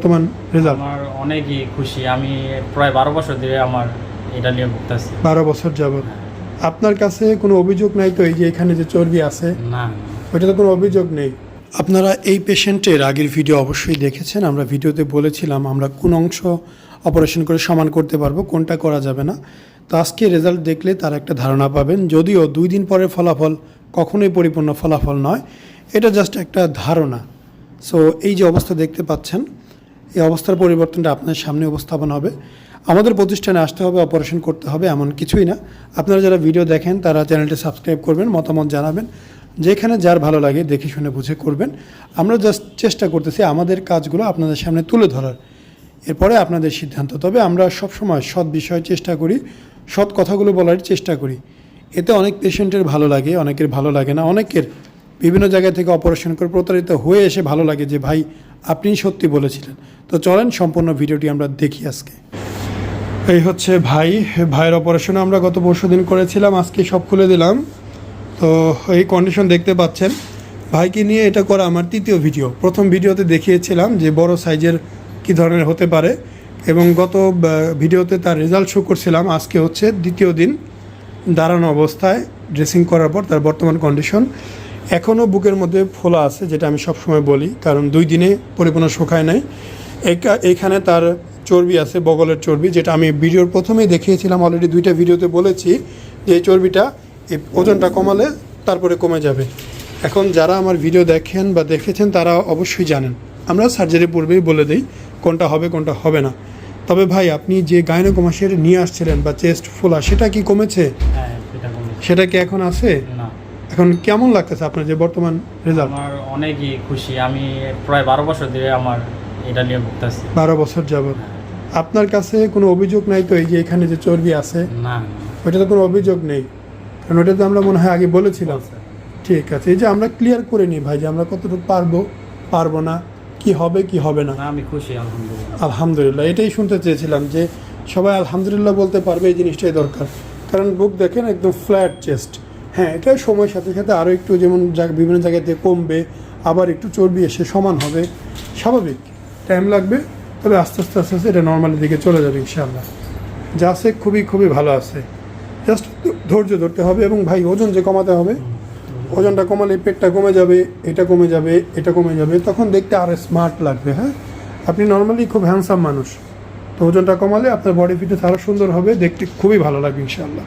বর্তমান রেজাল্ট আমার অনেকই খুশি। আমি প্রায় বারো বছর ধরে আমার এটা নিয়ে ভুগতেছি। বারো বছর যাবত আপনার কাছে কোনো অভিযোগ নাই তো এই যে এখানে যে চর্বি আছে? না ওইটা তো কোনো অভিযোগ নেই। আপনারা এই পেশেন্টের আগের ভিডিও অবশ্যই দেখেছেন। আমরা ভিডিওতে বলেছিলাম আমরা কোন অংশ অপারেশন করে সমান করতে পারব কোনটা করা যাবে না। তো আজকে রেজাল্ট দেখলে তার একটা ধারণা পাবেন। যদিও দুই দিন পরের ফলাফল কখনোই পরিপূর্ণ ফলাফল নয়। এটা জাস্ট একটা ধারণা। সো এই যে অবস্থা দেখতে পাচ্ছেন এই অবস্থার পরিবর্তনটা আপনার সামনে উপস্থাপন হবে। আমাদের প্রতিষ্ঠানে আসতে হবে অপারেশন করতে হবে এমন কিছুই না। আপনারা যারা ভিডিও দেখেন, তারা চ্যানেলটি সাবস্ক্রাইব করবেন, মতামত জানাবেন। যেখানে যার ভালো লাগে দেখে শুনে বুঝে করবেন। আমরা জাস্ট চেষ্টা করতেছি আমাদের কাজগুলো আপনাদের সামনে তুলে ধরার। এরপরে আপনাদের সিদ্ধান্ত, তবে আমরা সবসময় সৎ বিষয়ে চেষ্টা করি, সৎ কথাগুলো বলার চেষ্টা করি। এতে অনেক পেশেন্টের ভালো লাগে, অনেকের ভালো লাগে না। অনেকের বিভিন্ন জায়গা থেকে অপারেশন করে প্রতারিত হয়ে এসে ভালো লাগে যে, ভাই আপনি সত্যি বলেছিলেন। তো চলেন সম্পূর্ণ ভিডিওটি আমরা দেখি আজকে। এই হচ্ছে ভাই। ভাইয়ের অপারেশন আমরা গত পরশু দিন করেছিলাম, আজকে সব খুলে দিলাম। তো এই কন্ডিশন দেখতে পাচ্ছেন। ভাইকে নিয়ে এটা করা আমার তৃতীয় ভিডিও। প্রথম ভিডিওতে দেখিয়েছিলাম যে বড় সাইজের কী ধরনের হতে পারে। এবং গত ভিডিওতে তার রেজাল্ট শো করছিলাম। আজকে হচ্ছে দ্বিতীয় দিন দাঁড়ানো অবস্থায় ড্রেসিং করার পর তার বর্তমান কন্ডিশন এখনও বুকের মধ্যে ফোলা আছে যেটা আমি সবসময় বলি কারণ দুই দিনে পরিপূর্ণ শুকায় নাই। এখানে তার চর্বি আছে বগলের চর্বি যেটা আমি ভিডিওর প্রথমেই দেখিয়েছিলাম অলরেডি দুইটা ভিডিওতে বলেছি যে এই চর্বিটা এই ওজনটা কমালে তারপরে কমে যাবে। এখন যারা আমার ভিডিও দেখেন বা দেখেছেন তারা অবশ্যই জানেন। আমরা সার্জারি পূর্বেই বলে দিই কোনটা হবে কোনটা হবে না। তবে ভাই আপনি যে গাইনোকমাসের নিয়ে আসছিলেন বা চেস্ট ফোলা সেটা কি কমেছে? হ্যাঁ। সেটা কি এখন আছে? এখন কেমন লাগতেছে আপনার যে বর্তমান রেজাল্ট আমার অনেকই খুশি। আমি প্রায় বারো বছর ধরে আমার এটা নিয়ে ভুগতেছি। বারো বছর যাবত আপনার কাছে কোনো অভিযোগ নাই তো এই যে এখানে যে চর্বি আছে? না ওইটা তো কোনো অভিযোগ নেই। কারণ ওটা তো আমরা মনে হয় আগে বলেছিলাম। ঠিক আছে। এই যে আমরা ক্লিয়ার করে নিই ভাই যে আমরা কতটুকু পারব পারব না কি হবে কি হবে না। না আমি খুশি আলহামদুলিল্লাহ। আলহামদুলিল্লাহ এটাই শুনতে চেয়েছিলাম যে সবাই আলহামদুলিল্লাহ বলতে পারবে এই জিনিসটাই দরকার। কারণ বুক দেখেন একদম ফ্ল্যাট চেস্ট হ্যাঁ এটা সময়ের সাথে সাথে আরও একটু যেমন বিভিন্ন জায়গাতে কমবে, আবার একটু চর্বি এসে সমান হবে, স্বাভাবিক। টাইম লাগবে, তবে আস্তে আস্তে আস্তে আস্তে এটা নর্মালের দিকে চলে যাবে ইনশাআল্লাহ। যা আছে খুবই খুবই ভালো আছে। জাস্ট ধৈর্য ধরতে হবে এবং ভাই, ওজন যে কমাতে হবে, ওজনটা কমালে পেটটা কমে যাবে, এটা কমে যাবে, এটা কমে যাবে, তখন দেখতে আরও স্মার্ট লাগবে হ্যাঁ? আপনি নর্মালি খুব হ্যান্ডসাম মানুষ, তো ওজনটা কমালে আপনার বডি ফিটনেস আরও সুন্দর হবে, দেখতে খুবই ভালো লাগবে ইনশাআল্লাহ।